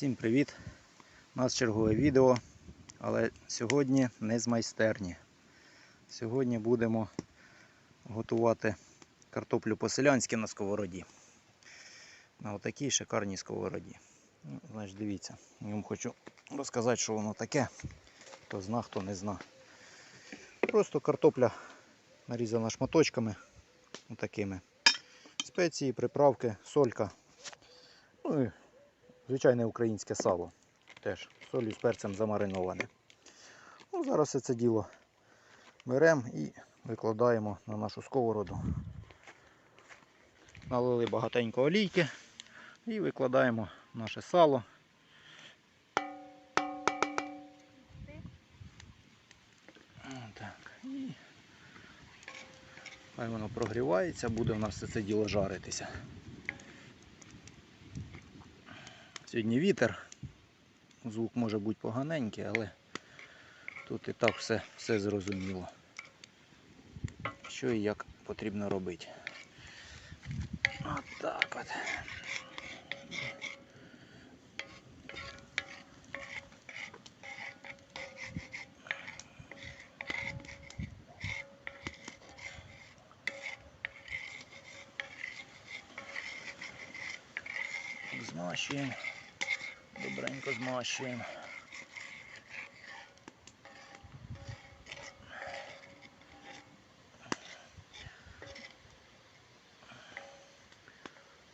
Всім привіт! У нас чергове відео, але сьогодні не з майстерні. Сьогодні будемо готувати картоплю по-селянськи на сковороді. На отакій шикарній сковороді. Ну, значить, дивіться, я вам хочу розказати, що воно таке. Хто зна, хто не зна. Просто картопля нарізана шматочками. Отакими. Спеції, приправки, солька. Ну і звичайне українське сало. Теж солью з перцем замариноване. Ну, зараз все це діло беремо і викладаємо на нашу сковороду. Налили багатенько олійки і викладаємо наше сало. Так. І хай воно прогрівається, буде у нас все це діло жаритися. Сьогодні вітер. Звук може бути поганенький, але тут і так все, все зрозуміло. Що і як потрібно робити. От так от. Змащуємо. Добренько змащуємо.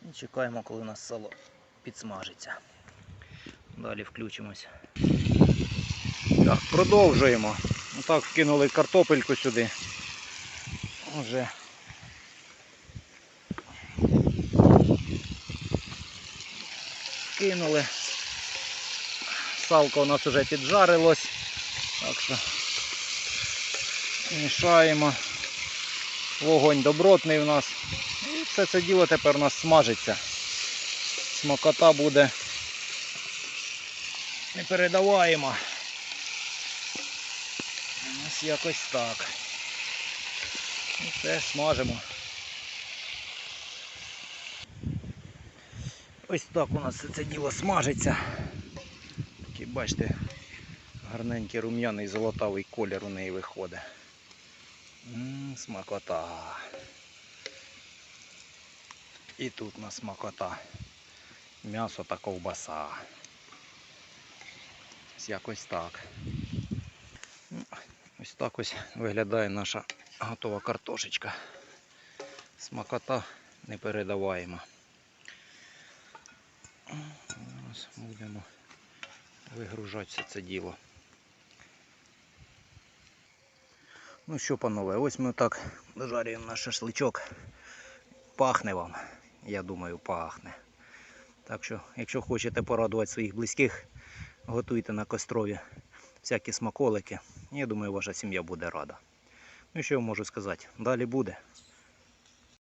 І чекаємо, коли у нас сало підсмажиться. Далі включимось. Так, продовжуємо. Отак вкинули картопельку сюди. Уже кинули. Салко у нас вже піджарилось. Так що мішаємо. Вогонь добротний у нас. І все це діло тепер у нас смажиться. Смакота буде. Не передаваємо. Ось якось так. І все, смажимо. Ось так у нас це діло смажиться. Бачите, гарненький рум'яний золотавий колір у неї виходить. М, смакота. І тут у нас смакота. М'ясо та ковбаса. Ось якось так. Ось так ось виглядає наша готова картошечка. Смакота не передаваємо. Зараз будемо вигружати все це діло. Ну що, панове, ось ми так дожарюємо наш шашличок. Пахне вам, я думаю, пахне. Так що, якщо хочете порадувати своїх близьких, готуйте на кострові всякі смаколики. Я думаю, ваша сім'я буде рада. Ну що я можу сказати? Далі буде.